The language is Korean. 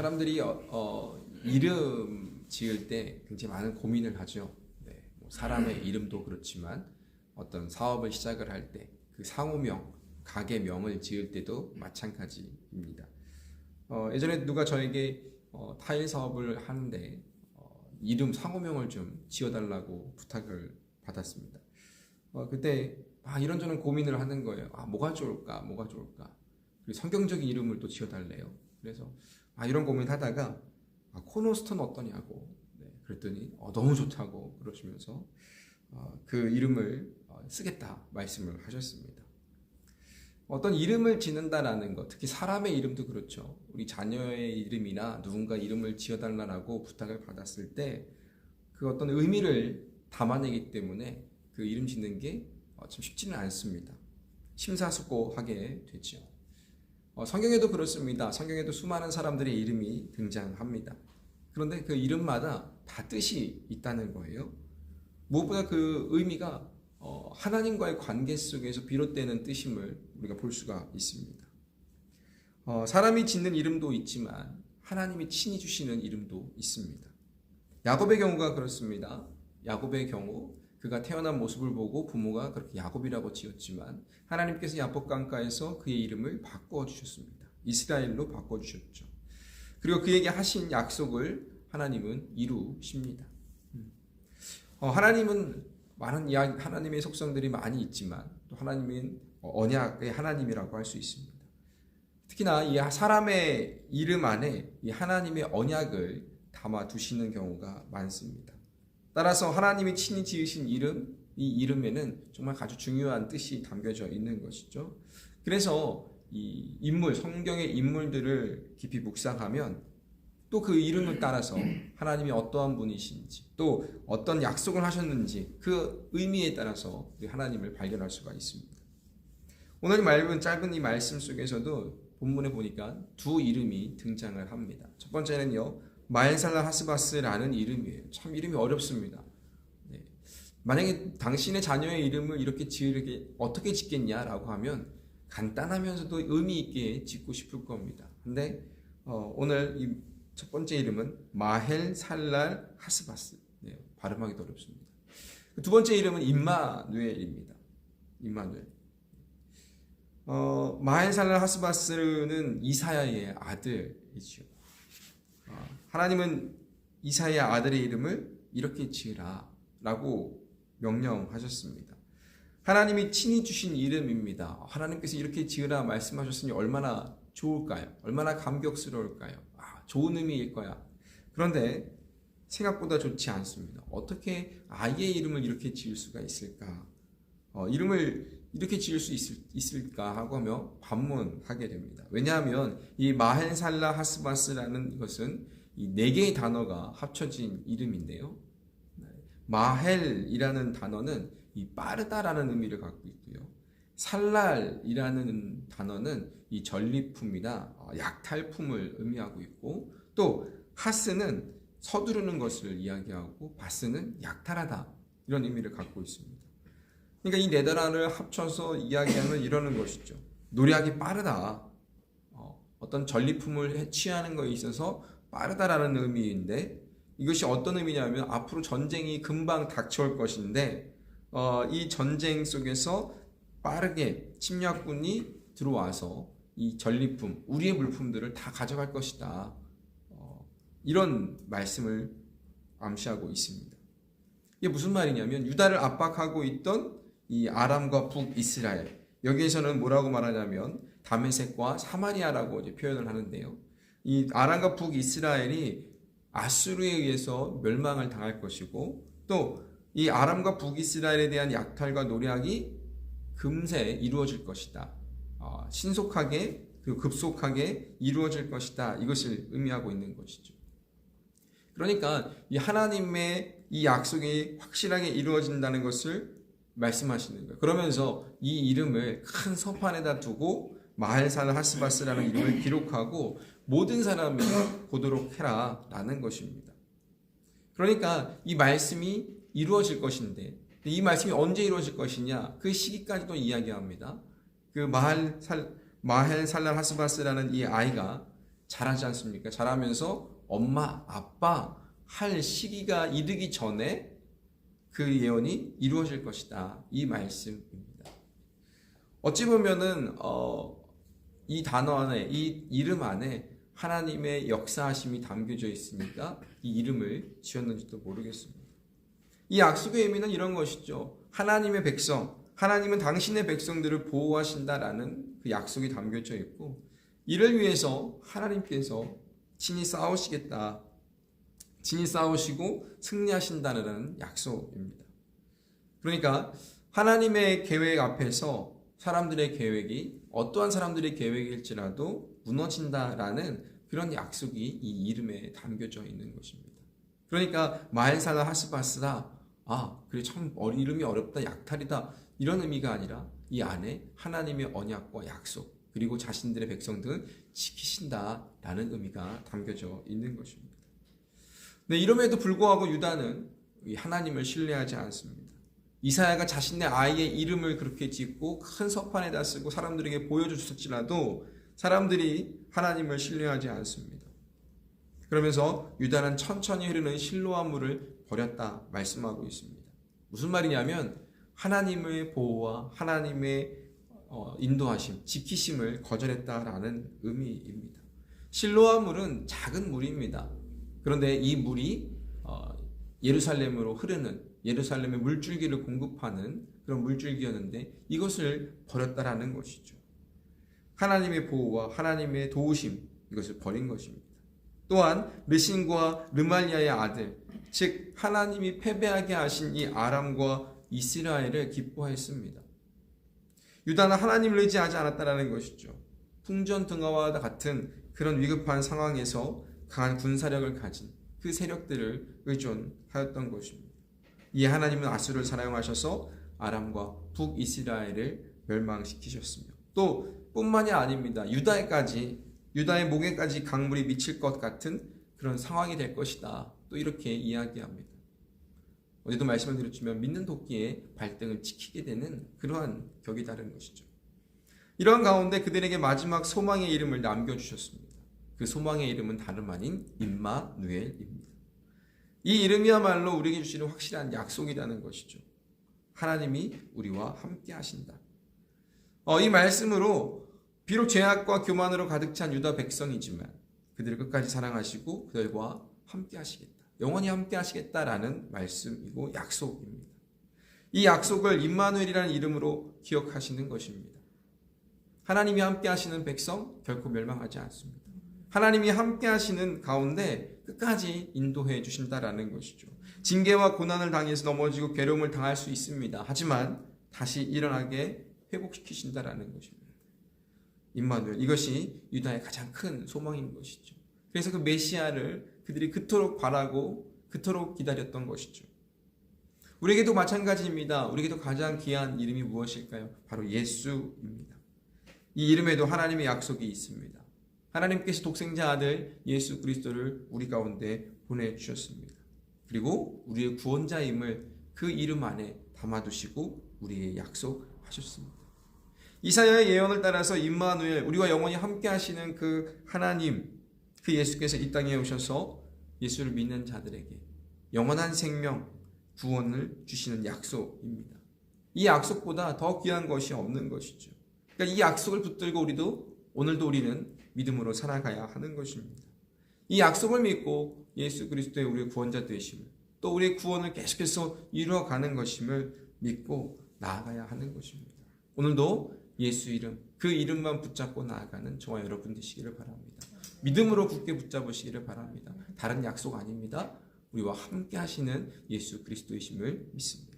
사람들이 어, 어, 이름 지을 때 굉장히 많은 고민을 하죠. 네, 뭐 사람의 이름도 그렇지만 어떤 사업을 시작을 할 때 그 상호명, 가게명을 지을 때도 마찬가지입니다. 어, 예전에 누가 저에게 어, 타일 사업을 하는데 어, 이름 상호명을 좀 지어달라고 부탁을 받았습니다. 어, 그때 아, 이런저런 고민을 하는 거예요. 아, 뭐가 좋을까, 뭐가 좋을까. 그리고 성경적인 이름을 또 지어달래요. 그래서 아, 이런 고민 하다가 아, 코너스톤 어떠냐고. 네, 그랬더니 어, 너무 좋다고 그러시면서 어, 그 이름을 어, 쓰겠다 말씀을 하셨습니다. 어떤 이름을 짓는다라는 것, 특히 사람의 이름도 그렇죠. 우리 자녀의 이름이나 누군가 이름을 지어달라고 부탁을 받았을 때 그 어떤 의미를 담아내기 때문에 그 이름 짓는 게 어, 참 쉽지는 않습니다. 심사숙고하게 되죠. 어, 성경에도 그렇습니다. 성경에도 수많은 사람들의 이름이 등장합니다. 그런데 그 이름마다 다 뜻이 있다는 거예요. 무엇보다 그 의미가 어, 하나님과의 관계 속에서 비롯되는 뜻임을 우리가 볼 수가 있습니다. 어, 사람이 짓는 이름도 있지만 하나님이 친히 주시는 이름도 있습니다. 야곱의 경우가 그렇습니다. 야곱의 경우 그가 태어난 모습을 보고 부모가 그렇게 야곱이라고 지었지만 하나님께서 야복 강가에서 그의 이름을 바꿔 주셨습니다. 이스라엘로 바꿔 주셨죠. 그리고 그에게 하신 약속을 하나님은 이루십니다. 어, 하나님은 많은 이야기, 하나님의 속성들이 많이 있지만 또 하나님은 언약의 하나님이라고 할 수 있습니다. 특히나 이 사람의 이름 안에 이 하나님의 언약을 담아 두시는 경우가 많습니다. 따라서 하나님이 친히 지으신 이름, 이 이름에는 정말 아주 중요한 뜻이 담겨져 있는 것이죠. 그래서 이 인물, 성경의 인물들을 깊이 묵상하면 또 그 이름을 따라서 하나님이 어떠한 분이신지 또 어떤 약속을 하셨는지 그 의미에 따라서 하나님을 발견할 수가 있습니다. 오늘 말은 짧은 이 말씀 속에서도 본문에 보니까 두 이름이 등장을 합니다. 첫 번째는요, 마엘살라 하스바스라는 이름이에요. 참 이름이 어렵습니다. 네. 만약에 당신의 자녀의 이름을 이렇게 지으게 어떻게 짓겠냐라고 하면 간단하면서도 의미 있게 짓고 싶을 겁니다. 근데 어, 오늘 이 첫 번째 이름은 마헬 살랄 하스바스. 네, 발음하기도 어렵습니다. 두 번째 이름은 임마누엘입니다. 임마누엘. 어, 마헬 살랄 하스바스는 이사야의 아들이죠. 어, 하나님은 이사야의 아들의 이름을 이렇게 지으라 라고 명령하셨습니다. 하나님이 친히 주신 이름입니다. 하나님께서 이렇게 지으라 말씀하셨으니 얼마나 좋을까요? 얼마나 감격스러울까요? 아, 좋은 의미일 거야. 그런데 생각보다 좋지 않습니다. 어떻게 아이의 이름을 이렇게 지을 수가 있을까? 어, 이름을 이렇게 지을 수 있을, 까 하고 하며 반문하게 됩니다. 왜냐하면 이 마헨살라 하스바스라는 것은 이 네 개의 단어가 합쳐진 이름인데요. 마헬이라는 단어는 이 빠르다라는 의미를 갖고 있고요. 살랄이라는 단어는 이 전리품이나 어, 약탈품을 의미하고 있고 또 하스는 서두르는 것을 이야기하고 바스는 약탈하다 이런 의미를 갖고 있습니다. 그러니까 이 네 단어를 합쳐서 이야기하면 이러는 것이죠. 노력이 빠르다. 어, 어떤 전리품을 취하는 것에 있어서 빠르다라는 의미인데 이것이 어떤 의미냐면 앞으로 전쟁이 금방 닥쳐올 것인데 어, 이 전쟁 속에서 빠르게 침략군이 들어와서 이 전리품, 우리의 물품들을 다 가져갈 것이다. 어, 이런 말씀을 암시하고 있습니다. 이게 무슨 말이냐면 유다를 압박하고 있던 이 아람과 북이스라엘 여기에서는 뭐라고 말하냐면 다메섹과 사마리아라고 이제 표현을 하는데요. 이 아람과 북이스라엘이 아수르에 의해서 멸망을 당할 것이고 또 이 아람과 북이스라엘에 대한 약탈과 노략이 금세 이루어질 것이다. 어, 신속하게 그 급속하게 이루어질 것이다. 이것을 의미하고 있는 것이죠. 그러니까 이 하나님의 이 약속이 확실하게 이루어진다는 것을 말씀하시는 거예요. 그러면서 이 이름을 큰 서판에다 두고 마할살 하스바스라는 이름을 기록하고 모든 사람이 보도록 해라 라는 것입니다. 그러니까 이 말씀이 이루어질 것인데 이 말씀이 언제 이루어질 것이냐 그 시기까지도 이야기합니다. 그 마할 살 마헬 살랄 하스바스라는 이 아이가 자라지 않습니까? 자라면서 엄마, 아빠 할 시기가 이르기 전에 그 예언이 이루어질 것이다. 이 말씀입니다. 어찌 보면은 어, 이 단어 안에 이 이름 안에 하나님의 역사하심이 담겨져 있으니까 이 이름을 지었는지도 모르겠습니다. 이 약속의 의미는 이런 것이죠. 하나님의 백성, 하나님은 당신의 백성들을 보호하신다라는 그 약속이 담겨져 있고 이를 위해서 하나님께서 친히 싸우시겠다. 친히 싸우시고 승리하신다는 약속입니다. 그러니까 하나님의 계획 앞에서 사람들의 계획이 어떠한 사람들의 계획일지라도 무너진다라는 그런 약속이 이 이름에 담겨져 있는 것입니다. 그러니까 마엘사나 하스바스다. 아, 그래 참 이름이 어렵다, 약탈이다 이런 의미가 아니라 이 안에 하나님의 언약과 약속 그리고 자신들의 백성들은 지키신다라는 의미가 담겨져 있는 것입니다. 네, 이름에도 불구하고 유다는 하나님을 신뢰하지 않습니다. 이사야가 자신의 아이의 이름을 그렇게 짓고 큰 서판에다 쓰고 사람들에게 보여줬을지라도 사람들이 하나님을 신뢰하지 않습니다. 그러면서 유다는 천천히 흐르는 실로암 물을 버렸다 말씀하고 있습니다. 무슨 말이냐면 하나님의 보호와 하나님의 어, 인도하심, 지키심을 거절했다라는 의미입니다. 실로암 물은 작은 물입니다. 그런데 이 물이 어, 예루살렘으로 흐르는 예루살렘의 물줄기를 공급하는 그런 물줄기였는데 이것을 버렸다라는 것이죠. 하나님의 보호와 하나님의 도우심 이것을 버린 것입니다. 또한 르신과 르말리아의 아들 즉 하나님이 패배하게 하신 이 아람과 이스라엘을 기뻐했습니다. 유다는 하나님을 의지하지 않았다라는 것이죠. 풍전등화와 같은 그런 위급한 상황에서 강한 군사력을 가진 그 세력들을 의존하였던 것입니다. 이에 하나님은 아수를 사용하셔서 아람과 북이스라엘을 멸망시키셨으며 또 뿐만이 아닙니다. 유다에까지 유다의 목에까지 강물이 미칠 것 같은 그런 상황이 될 것이다. 또 이렇게 이야기합니다. 어제도 말씀을 드렸지만 믿는 도끼의 발등을 지키게 되는 그러한 격이 다른 것이죠. 이런 가운데 그들에게 마지막 소망의 이름을 남겨주셨습니다. 그 소망의 이름은 다름 아닌 임마누엘입니다. 이 이름이야말로 우리에게 주시는 확실한 약속이라는 것이죠. 하나님이 우리와 함께 하신다. 어, 이 말씀으로 비록 죄악과 교만으로 가득 찬 유다 백성이지만 그들을 끝까지 사랑하시고 그들과 함께 하시겠다. 영원히 함께 하시겠다라는 말씀이고 약속입니다. 이 약속을 임마누엘이라는 이름으로 기억하시는 것입니다. 하나님이 함께 하시는 백성 결코 멸망하지 않습니다. 하나님이 함께 하시는 가운데 끝까지 인도해 주신다라는 것이죠. 징계와 고난을 당해서 넘어지고 괴로움을 당할 수 있습니다. 하지만 다시 일어나게 회복시키신다라는 것입니다. 임마누엘 이것이 유다의 가장 큰 소망인 것이죠. 그래서 그 메시아를 그들이 그토록 바라고 그토록 기다렸던 것이죠. 우리에게도 마찬가지입니다. 우리에게도 가장 귀한 이름이 무엇일까요? 바로 예수입니다. 이 이름에도 하나님의 약속이 있습니다. 하나님께서 독생자 아들 예수 그리스도를 우리 가운데 보내주셨습니다. 그리고 우리의 구원자임을 그 이름 안에 담아두시고 우리의 약속하셨습니다. 이사야의 예언을 따라서 임마누엘 우리와 영원히 함께 하시는 그 하나님 그 예수께서 이 땅에 오셔서 예수를 믿는 자들에게 영원한 생명 구원을 주시는 약속입니다. 이 약속보다 더 귀한 것이 없는 것이죠. 그러니까 이 약속을 붙들고 우리도 오늘도 우리는 믿음으로 살아가야 하는 것입니다. 이 약속을 믿고 예수 그리스도의 우리의 구원자 되심을 또 우리의 구원을 계속해서 이루어가는 것임을 믿고 나아가야 하는 것입니다. 오늘도 예수 이름 그 이름만 붙잡고 나아가는 저와 여러분 되시기를 바랍니다. 믿음으로 굳게 붙잡으시기를 바랍니다. 다른 약속 아닙니다. 우리와 함께 하시는 예수 그리스도이심을 믿습니다.